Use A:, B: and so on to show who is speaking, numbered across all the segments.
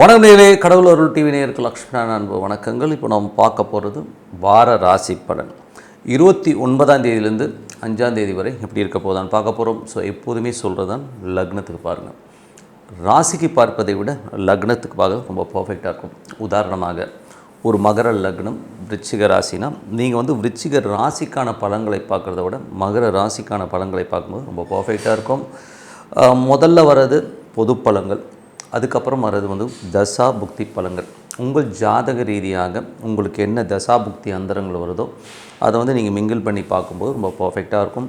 A: வணக்கம் கடவுள் அருள் டிவி நேருக்கு லக்ஷ்மண அன்பு வணக்கங்கள். இப்போ நாம் பார்க்க போகிறது வார ராசி பலன். இருபத்தி ஒன்பதாம் தேதியிலேருந்து அஞ்சாம் தேதி வரை எப்படி இருக்க போதான்னு பார்க்க போகிறோம் ஸோ எப்போதுமே சொல்கிறது தான் லக்னத்துக்கு பாருங்கள் ராசிக்கு பார்ப்பதை விட லக்னத்துக்கு பார்க்க ரொம்ப பர்ஃபெக்டாக இருக்கும். உதாரணமாக ஒரு மகர லக்னம் விருச்சிக ராசினா நீங்கள் வந்து விருச்சிக ராசிக்கான பலன்களை பார்க்குறத விட மகர ராசிக்கான பலன்களை பார்க்கும்போது ரொம்ப பர்ஃபெக்டாக இருக்கும். முதல்ல வர்றது பொது பலங்கள் அதுக்கப்புறம் வர்றது வந்து தசா புக்தி பலங்கள் உங்கள் ஜாதக ரீதியாக உங்களுக்கு என்ன தசா புக்தி அந்தரங்கள் வருதோ அதை வந்து நீங்கள் மிங்கிள் பண்ணி பார்க்கும்போது ரொம்ப பர்ஃபெக்டாக இருக்கும்.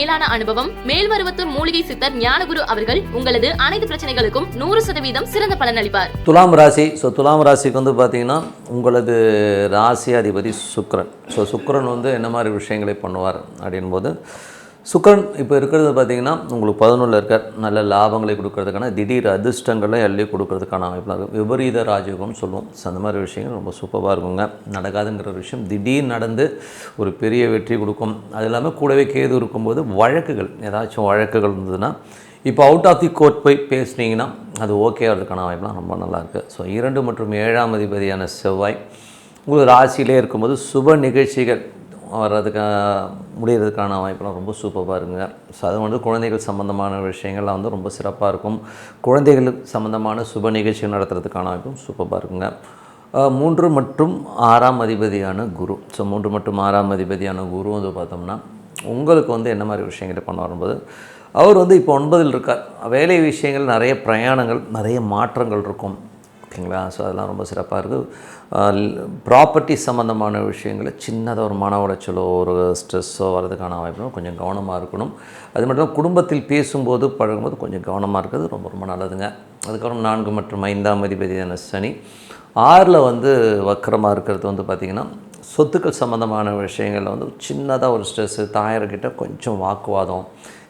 B: மேலான அனுபவம் மேல்மருவத்தூர் மூலிகை சித்தர் ஞானகுரு அவர்கள் உங்களது அனைத்து பிரச்சனைகளுக்கும் நூறு சதவீதம் சிறந்த பலனளிப்பார்
A: துலாம் ராசி ஸோ துலாம் ராசிக்கு வந்து பார்த்தீங்கன்னா உங்களது ராசி அதிபதி சுக்ரன் ஸோ சுக்கிரன் வந்து என்ன மாதிரி விஷயங்களை பண்ணுவார் அப்படின்போது சுக்கரன் இப்போ இருக்கிறது பார்த்தீங்கன்னா உங்களுக்கு பதினொன்றில் இருக்கார். நல்ல லாபங்களை கொடுக்கறதுக்கான திடீர் அதிர்ஷ்டங்களை அள்ளி கொடுக்கறதுக்கான அமைப்பில் இருக்கும். விபரீத ராஜயோகம்னு சொல்லுவோம். ஸோ அந்த மாதிரி விஷயங்கள் ரொம்ப சூப்பராக இருக்குங்க. நடக்காதுங்கிற ஒரு விஷயம் திடீர் நடந்து ஒரு பெரிய வெற்றி கொடுக்கும். அது இல்லாமல் கூடவே கேது இருக்கும்போது வழக்குகள் ஏதாச்சும் வழக்குகள் இருந்ததுன்னா இப்போ அவுட் ஆஃப் தி கோர்ட் போய் பேசுனீங்கன்னா அது ஓகே ஆகிறதுக்கான வாய்ப்புலாம் ரொம்ப நல்லாயிருக்கு ஸோ இரண்டு மற்றும் ஏழாம் அதிபதியான செவ்வாய் உங்களுக்கு ராசியிலே இருக்கும்போது சுப நிகழ்ச்சிகள் வர்றதுக்கு முடிகிறதுக்கான வாய்ப்பெல்லாம் ரொம்ப சூப்பராக இருக்குங்க. ஸோ அது வந்து குழந்தைகள் சம்மந்தமான விஷயங்கள்லாம் வந்து ரொம்ப சிறப்பாக இருக்கும். குழந்தைகளுக்கு சம்மந்தமான சுப நிகழ்ச்சிகள் நடத்துறதுக்கான வாய்ப்பும் சூப்பராக இருக்குங்க. மூன்று மற்றும் ஆறாம் அதிபதியான குரு. ஸோ மூன்று மற்றும் ஆறாம் அதிபதியான குரு வந்து பார்த்தோம்னா உங்களுக்கு வந்து என்ன மாதிரி விஷயங்களை பண்ண வரும்போது அவர் வந்து இப்போ ஒன்பதில் இருக்கார். வேலை விஷயங்கள் நிறைய பிரயாணங்கள் நிறைய மாற்றங்கள் இருக்கும். ஓகேங்களா? ஸோ அதெல்லாம் ரொம்ப சிறப்பாக இருக்குது ப்ராப்பர்ட்டி சம்மந்தமான விஷயங்களை சின்னதாக ஒரு மன உளைச்சலோ ஒரு ஸ்ட்ரெஸ்ஸோ வரதுக்கான வாய்ப்பு கொஞ்சம் கவனமாக இருக்கணும். அது மட்டும் குடும்பத்தில் பேசும்போது பழகும்போது கொஞ்சம் கவனமாக இருக்கிறது ரொம்ப ரொம்ப நல்லதுங்க. அதுக்கப்புறம் நான்கு மற்றும் ஐந்தாம் அதிபதியான சனி. ஆறில் வந்து வக்கரமாக இருக்கிறது வந்து பார்த்திங்கன்னா சொத்துக்கள் சம்மந்தமான விஷயங்களில் வந்து சின்னதாக ஒரு ஸ்ட்ரெஸ்ஸு தாயார்கிட்ட கொஞ்சம் வாக்குவாதம்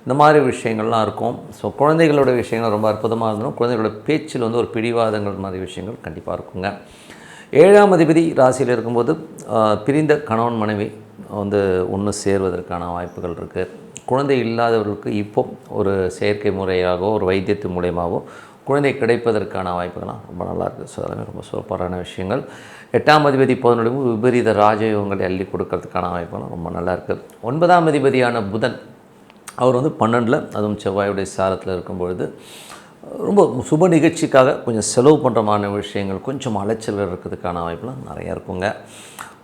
A: இந்த மாதிரி விஷயங்கள்லாம் இருக்கும். ஸோ குழந்தைகளோட விஷயங்கள் ரொம்ப அற்புதமாக இருந்தோம் குழந்தைகளோட பேச்சில் வந்து ஒரு பிடிவாதங்கள் மாதிரி விஷயங்கள் கண்டிப்பாக இருக்குங்க. ஏழாம் அதிபதி ராசியில் இருக்கும்போது பிரிந்த கணவன் மனைவி வந்து ஒன்று சேர்வதற்கான வாய்ப்புகள் இருக்குது குழந்தை இல்லாதவர்களுக்கு இப்போ ஒரு செயற்கை முறையாகவோ ஒரு வைத்தியத்து மூலயமாவோ குழந்தை கிடைப்பதற்கான வாய்ப்புகள்லாம் ரொம்ப நல்லா இருக்குது ஸோ அதெல்லாமே ரொம்ப சூப்பரான விஷயங்கள். எட்டாம் அதிபதி பதினொன்று விபரீத ராஜயோகங்களை அள்ளி கொடுக்கறதுக்கான வாய்ப்புகளும் ரொம்ப நல்லா இருக்குது ஒன்பதாம் அதிபதியான புதன் அவர் வந்து பன்னெண்டில் அதுவும் செவ்வாயுடைய சாரத்தில் இருக்கும்பொழுது ரொம்ப சுப நிகழ்ச்சிக்காக கொஞ்சம் செலவு பண்ணுறமான விஷயங்கள் கொஞ்சம் அலைச்சல்கள் இருக்கிறதுக்கான வாய்ப்புலாம் நிறையா இருக்குங்க.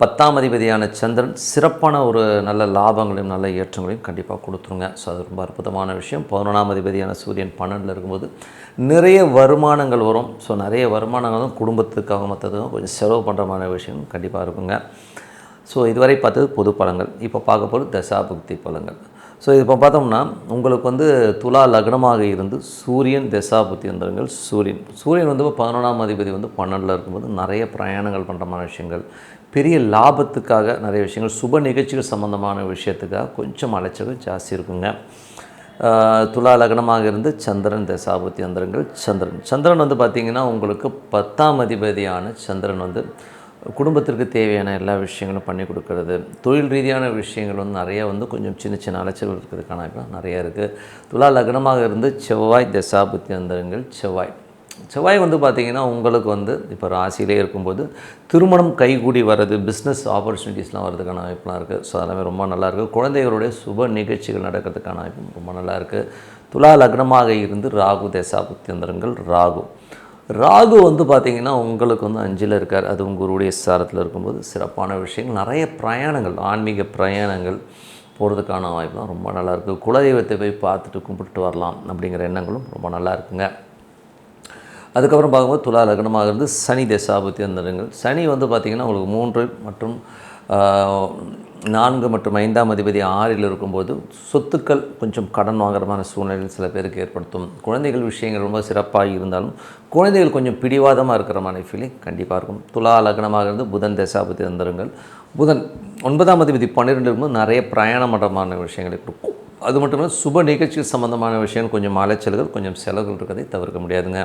A: பத்தாம் அதிபதியான சந்திரன் சிறப்பான ஒரு நல்ல லாபங்களையும் நல்ல ஏற்றங்களையும் கண்டிப்பாக கொடுத்துருங்க. ஸோ அது ரொம்ப அற்புதமான விஷயம். பதினொன்றாம் அதிபதியான சூரியன் பன்னெண்டில் இருக்கும்போது நிறைய வருமானங்கள் வரும். ஸோ நிறைய வருமானங்களும் குடும்பத்துக்காக மற்றதுக்கும் கொஞ்சம் செலவு பண்ணுறமான விஷயம் கண்டிப்பாக இருக்குங்க. ஸோ இதுவரை பார்த்தது பொது பழங்கள் இப்போ பார்க்க போகிறது தசாபுக்தி பழங்கள் ஸோ இப்போ பார்த்தோம்னா உங்களுக்கு வந்து துலா லக்னமாக இருந்து சூரியன் தசாபுத்தி வந்துருங்கள் சூரியன். சூரியன் வந்து பதினொன்றாம் அதிபதி வந்து பன்னெண்டில் இருக்கும்போது நிறைய பிரயாணங்கள் பண்ணுறமான விஷயங்கள் பெரிய லாபத்துக்காக நிறைய விஷயங்கள் சுப நிகழ்ச்சிகள் சம்மந்தமான விஷயத்துக்காக கொஞ்சம் அலைச்சல் ஜாஸ்தி இருக்குங்க. துலா லக்னமாக இருந்து சந்திரன் தசாபுத்தி அந்தரங்கள் சந்திரன். சந்திரன் வந்து பார்த்திங்கன்னா உங்களுக்கு பத்தாம் அதிபதியான சந்திரன் வந்து குடும்பத்திற்கு தேவையான எல்லா விஷயங்களும் பண்ணி கொடுக்கறது. தொழில் ரீதியான விஷயங்கள் வந்து நிறைய வந்து கொஞ்சம் சின்ன சின்ன அலைச்சல்கள் இருக்கிறதுக்கான வாய்ப்புலாம் நிறைய இருக்குது துலா லக்னமாக இருந்து செவ்வாய் தசாபுத்தி அந்தரங்கள் செவ்வாய். செவ்வாய் வந்து பார்த்திங்கன்னா உங்களுக்கு வந்து இப்போ ராசியிலே இருக்கும்போது திருமணம் கைகூடி வர்றது பிஸ்னஸ் ஆப்பர்ச்சுனிட்டிஸ்லாம் வர்றதுக்கான வாய்ப்புலாம் இருக்குது ஸோ அதெல்லாமே ரொம்ப நல்லா குழந்தைகளுடைய சுப நிகழ்ச்சிகள் நடக்கிறதுக்கான வாய்ப்பு ரொம்ப நல்லா இருக்குது துலா லக்னமாக இருந்து ராகு தசாபுத்தி புத்தியந்திரங்கள் ராகு. ராகு வந்து பார்த்திங்கன்னா உங்களுக்கு வந்து அஞ்சில் இருக்கார். அது உங்களுடைய சாரத்தில் இருக்கும்போது சிறப்பான விஷயங்கள். நிறைய பிரயாணங்கள் ஆன்மீக பிரயாணங்கள் போகிறதுக்கான வாய்ப்புலாம் ரொம்ப நல்லாயிருக்கு குலதெய்வத்தை போய் பார்த்துட்டு கும்பிட்டு வரலாம் அப்படிங்கிற எண்ணங்களும் ரொம்ப நல்லா இருக்குங்க. அதுக்கப்புறம் பார்க்கும்போது துலா லக்னமாக இருந்து சனி தசாபத்தி வந்துடுங்கள் சனி வந்து பார்த்திங்கன்னா உங்களுக்கு மூன்று மற்றும் நான்கு மற்றும் ஐந்தாம் அதிபதி ஆறில் இருக்கும்போது சொத்துக்கள் கொஞ்சம் கடன் வாங்குறமான சூழ்நிலையில் சில பேருக்கு ஏற்படுத்தும். குழந்தைகள் விஷயங்கள் ரொம்ப சிறப்பாக இருந்தாலும் குழந்தைகள் கொஞ்சம் பிடிவாதமாக இருக்கிற மாதிரி ஃபீலிங் கண்டிப்பாக இருக்கும். துலா லக்னமாக இருந்து புதன் தசாபதி தந்திரங்கள் புதன் ஒன்பதாம் அதிபதி பன்னிரெண்டு இருக்கும்போது நிறைய பிரயாணம் பண்ணுறமான விஷயங்களை கொடுக்கும். அது மட்டும் இல்லை சுப நிகழ்ச்சி சம்மந்தமான விஷயம் கொஞ்சம் அலைச்சல்கள் கொஞ்சம் செலவுகள் இருக்கிறதை தவிர்க்க முடியாதுங்க.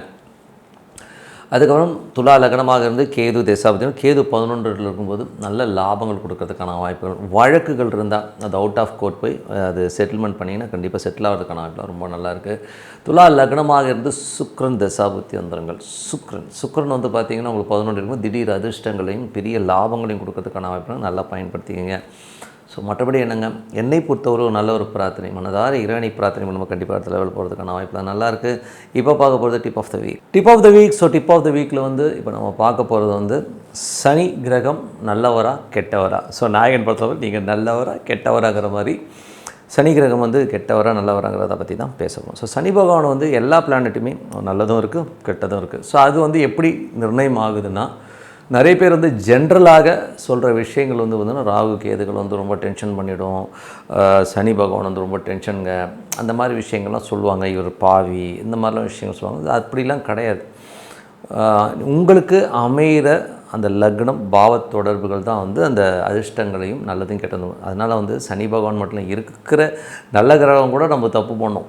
A: அதுக்கப்புறம் துலா லக்னமாக இருந்து கேது தசாபதியும் கேது பதினொன்றில் இருக்கும்போது நல்ல லாபங்கள் கொடுக்கறதுக்கான வாய்ப்புகள் வழக்குகள் இருந்தால் அது அவுட் ஆஃப் கோர்ட் போய் அது செட்டில்மெண்ட் பண்ணிங்கன்னா கண்டிப்பாக செட்டில் ஆகிறதுக்கான வாய்ப்பு ரொம்ப நல்லா இருக்குது துலா லக்னமாக இருந்து சுக்ரன் தசாபுத்தி அந்தரங்கள் சுக்ரன் சுக்ரன் வந்து பார்த்திங்கன்னா உங்களுக்கு பதினொன்று இருக்கும்போது திடீர் அதிர்ஷ்டங்களையும் பெரிய லாபங்களையும் கொடுக்கறதுக்கான வாய்ப்புகள் நல்லா பயன்படுத்திக்கங்க. ஸோ மற்றபடி என்னங்க? என்னை பொறுத்தவரை ஒரு நல்ல ஒரு பிரார்த்தனை. மனதார இறைவனை பிரார்த்தனை நம்ம கண்டிப்பாக அடுத்த லெவல் போகிறதுக்கான வாய்ப்பு நல்லா இருக்குது இப்போ பார்க்க போகிறது tip of the week tip of the week so tip of the வீக்கில் வந்து இப்போ நம்ம பார்க்க போகிறது வந்து சனி கிரகம் நல்லவரா கெட்டவரா? ஸோ நாயகன் பொறுத்தவரை நீங்கள் நல்லவரா கெட்டவராங்கிற மாதிரி சனி கிரகம் வந்து கெட்டவரா நல்லவராங்கிறத பற்றி தான் பேசணும் ஸோ சனி பகவான் வந்து எல்லா பிளானட்டுமே நல்லதும் இருக்குது கெட்டதும் இருக்குது ஸோ அது வந்து எப்படி நிர்ணயம் ஆகுதுன்னா நிறைய பேர் வந்து ஜென்ரலாக சொல்கிற விஷயங்கள் வந்து பார்த்தீங்கன்னா ராகு கேதுகள் வந்து ரொம்ப டென்ஷன் பண்ணிவிடும் சனி பகவான் வந்து ரொம்ப டென்ஷனுங்க அந்த மாதிரி விஷயங்கள்லாம் சொல்லுவாங்க. இவர் பாவி இந்த மாதிரிலாம் விஷயங்கள் சொல்லுவாங்க. அது அப்படிலாம் கிடையாது. உங்களுக்கு அமைகிற அந்த லக்னம் பாவ தொடர்புகள் தான் வந்து அந்த அதிர்ஷ்டங்களையும் நல்லதையும் கெட்டதும். அதனால் வந்து சனி பகவான் மட்டும் இல்லை, இருக்கிற நல்ல கிரகம் கூட நம்ம தப்பு பண்ணோம்.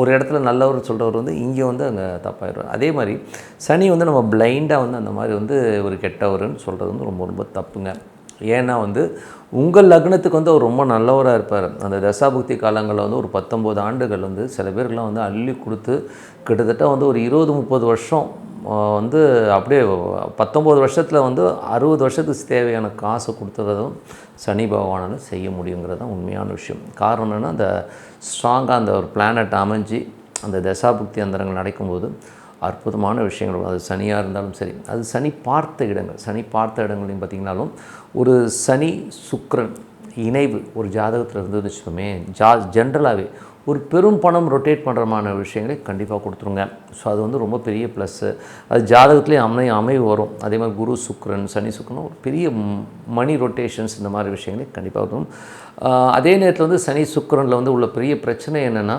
A: ஒரு இடத்துல நல்லவர் சொல்கிறவர் வந்து இங்கே வந்து அங்கே தப்பாயிடுவார். அதே மாதிரி சனி வந்து நம்ம பிளைண்டாக வந்து அந்த மாதிரி வந்து ஒரு கெட்டவர்னு சொல்கிறது வந்து ரொம்ப ரொம்ப தப்புங்க. ஏன்னா வந்து உங்கள் லக்னத்துக்கு வந்து அவர் ரொம்ப நல்லவராக இருப்பார். அந்த தசாபுக்தி காலங்களில் வந்து ஒரு பத்தொம்போது ஆண்டுகள் வந்து சில பேருக்குலாம் வந்து அள்ளி கொடுத்து கிட்டத்தட்ட வந்து ஒரு இருபது முப்பது வருஷம் வந்து அப்படியே பத்தொம்போது வருஷத்தில் வந்து அறுபது வருஷத்துக்கு தேவையான காசு கொடுத்துறதும் சனி பகவானால் செய்ய முடியுங்கிறது தான் உண்மையான விஷயம். காரணம் என்னென்னா அந்த ஸ்ட்ராங்காக அந்த ஒரு பிளானட் அமைஞ்சு அந்த தசாபுக்தி அந்தரங்கள் நடக்கும்போது அற்புதமான விஷயங்கள் அது சனியாக இருந்தாலும் சரி அது சனி பார்த்த இடங்கள் சனி பார்த்த இடங்களையும் பார்த்திங்கனாலும் ஒரு சனி சுக்கரன் இணைவு ஒரு ஜாதகத்தில் இருந்ததுன்னு வச்சுக்கோமே ஜா ஜென்ரலாகவே ஒரு பெரும் பணம் ரொட்டேட் பண்ணுறமான விஷயங்களை கண்டிப்பாக கொடுத்துருங்க. ஸோ அது வந்து ரொம்ப பெரிய ப்ளஸ்ஸு அது ஜாதகத்துலேயே அமை அமைவு வரும். அதே மாதிரி குரு சுக்ரன் சனி சுக்கிரன் ஒரு பெரிய மணி ரொட்டேஷன்ஸ் இந்த மாதிரி விஷயங்களை கண்டிப்பாக வரும். அதே நேரத்தில் வந்து சனி சுக்ரனில் வந்து உள்ள பெரிய பிரச்சனை என்னென்னா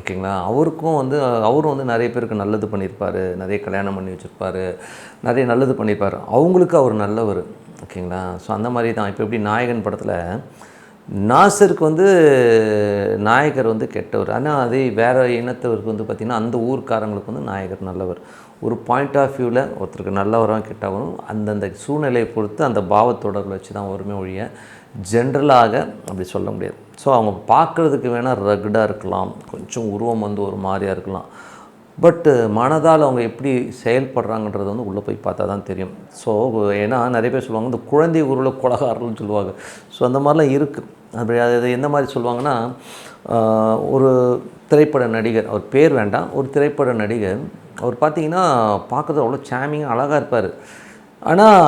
A: ஓகேங்களா? அவருக்கும் வந்து அவரும் வந்து நிறைய பேருக்கு நல்லது பண்ணியிருப்பார். நிறைய கல்யாணம் பண்ணி வச்சுருப்பாரு. நிறைய நல்லது பண்ணியிருப்பார். அவங்களுக்கு அவர் நல்லவர். ஓகேங்களா? ஸோ அந்த மாதிரி தான். இப்போ எப்படி நாயகன் படத்தில் நாசருக்கு வந்து நாயகர் வந்து கெட்டவர். ஆனால் அதே வேறு இனத்தவருக்கு வந்து பார்த்திங்கன்னா அந்த ஊர்க்காரங்களுக்கு வந்து நாயகர் நல்லவர். ஒரு பாயிண்ட் ஆஃப் வியூவில் ஒருத்தருக்கு நல்லவராக கெட்டவரும் அந்தந்த சூழ்நிலையை பொறுத்து அந்த பாவத்தொடர்பு வச்சு தான் வருமே ஒழிய ஜென்ரலாக அப்படி சொல்ல முடியாது. ஸோ அவங்க பார்க்குறதுக்கு வேணால் ரகுடாக இருக்கலாம். கொஞ்சம் உருவம் வந்து ஒரு மாதிரியாக இருக்கலாம். பட்டு மனதால் அவங்க எப்படி செயல்படுறாங்கன்றது வந்து உள்ளே போய் பார்த்தா தான் தெரியும். ஸோ ஏன்னா நிறைய பேர் சொல்லுவாங்க இந்த குழந்தை உருவில் கொலகாரல்னு சொல்லுவாங்க. ஸோ அந்த மாதிரிலாம் இருக்குது அப்படி அது எந்த மாதிரி சொல்லுவாங்கன்னா ஒரு திரைப்பட நடிகர் அவர் பேர் வேண்டாம் ஒரு திரைப்பட நடிகர் அவர் பார்த்தீங்கன்னா பார்க்குறது அவ்வளோ சாமிங்காக அழகாக இருப்பார். ஆனால்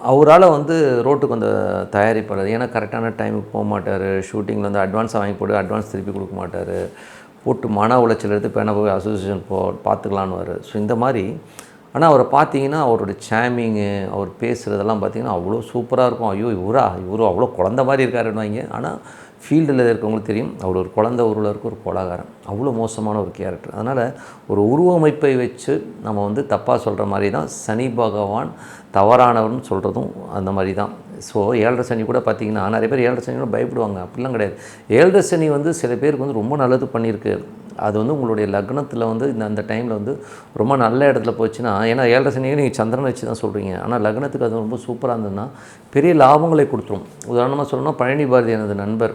A: அவரால் வந்து ரோட்டுக்கு அந்த தயாரிப்பாளர் ஏன்னா கரெக்டான டைமுக்கு போக மாட்டார் ஷூட்டிங்கில் வந்து அட்வான்ஸ் வாங்கி போட்டு அட்வான்ஸ் திருப்பி கொடுக்க மாட்டார் போட்டு மன உளைச்சல் எடுத்து பேன போய் அசோசியேஷன் போ பார்த்துக்கலான்னு ஸோ இந்த மாதிரி ஆனால் அவரை பார்த்தீங்கன்னா அவரோட சேமிங்கு அவர் பேசுகிறதெல்லாம் பார்த்தீங்கன்னா அவ்வளோ சூப்பராக இருக்கும். ஐயோ இவரா? இவரும் அவ்வளோ குழந்த மாதிரி இருக்காருன்னு ஆனால் ஃபீல்டில் இருக்கவங்களுக்கு தெரியும். அவர் ஒரு குழந்த உருவில் இருக்க ஒரு கோலாகாரம் அவ்வளோ மோசமான ஒரு கேரக்டர் அதனால் ஒரு உருவமைப்பை வச்சு நம்ம வந்து தப்பாக சொல்கிற மாதிரி தான் சனி பகவான் தவறானவர்னு சொல்கிறதும் அந்த மாதிரி தான் ஸோ ஏழரை சனி கூட பார்த்திங்கன்னா நிறைய பேர் ஏழரை சனி கூட பயப்படுவாங்க. அப்படிலாம் கிடையாது. ஏழரை சனி வந்து சில பேருக்கு வந்து ரொம்ப நல்லது பண்ணியிருக்கு. அது வந்து உங்களுடைய லக்னத்தில் வந்து இந்த அந்த டைமில் வந்து ரொம்ப நல்ல இடத்துல போச்சுன்னா ஏன்னா ஏழரை சனியை நீங்கள் சந்திரனை வச்சு தான் சொல்கிறீங்க ஆனால் லக்னத்துக்கு அது ரொம்ப சூப்பராக இருந்ததுன்னா பெரிய லாபங்களை கொடுத்துரும். உதாரணமாக சொல்லணும்னா பழனி பாரதி எனது நண்பர்.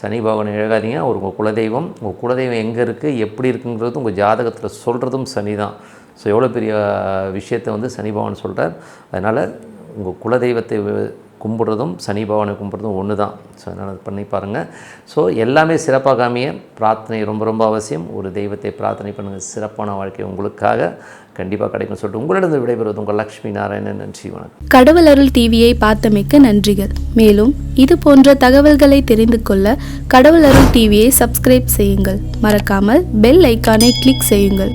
A: சனி பகவான் இழகாதீங்க. அவர் உங்கள் குலதெய்வம் உங்கள் குலதெய்வம் எங்கே இருக்குது எப்படி இருக்குங்கிறது உங்கள் ஜாதகத்தில் சொல்கிறதும் சனி தான் ஸோ எவ்வளோ பெரிய விஷயத்தை வந்து சனி பகவான் சொல்கிறார் அதனால் உங்கள் குலதெய்வத்தை கும்பிட்றதும் சனி பகவானை கும்பிட்றதும் ஒன்று தான். ஸோ அதனால் அது பண்ணி பாருங்கள் ஸோ எல்லாமே சிறப்பாகாமைய பிரார்த்தனை ரொம்ப ரொம்ப அவசியம். ஒரு தெய்வத்தை பிரார்த்தனை பண்ணுங்கள் சிறப்பான வாழ்க்கை உங்களுக்காக கண்டிப்பாக கிடைக்கும் சொல்லிட்டு உங்களிடம் விடைபெறுவது உங்கள் லக்ஷ்மி நாராயணன். நன்றி வணக்கம்.
C: கடவுள் அருள் டிவியை பார்த்தமைக்க நன்றிகள். மேலும் இது போன்ற தகவல்களை தெரிந்து கொள்ள கடவுள் அருள் டிவியை சப்ஸ்கிரைப் செய்யுங்கள். மறக்காமல் பெல் ஐக்கானை கிளிக் செய்யுங்கள்.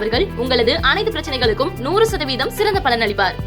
B: அவர்கள் உங்களது அனைத்து பிரச்சனைகளுக்கும் நூறு சதவீதம் சிறந்த பலன் அளிப்பார்.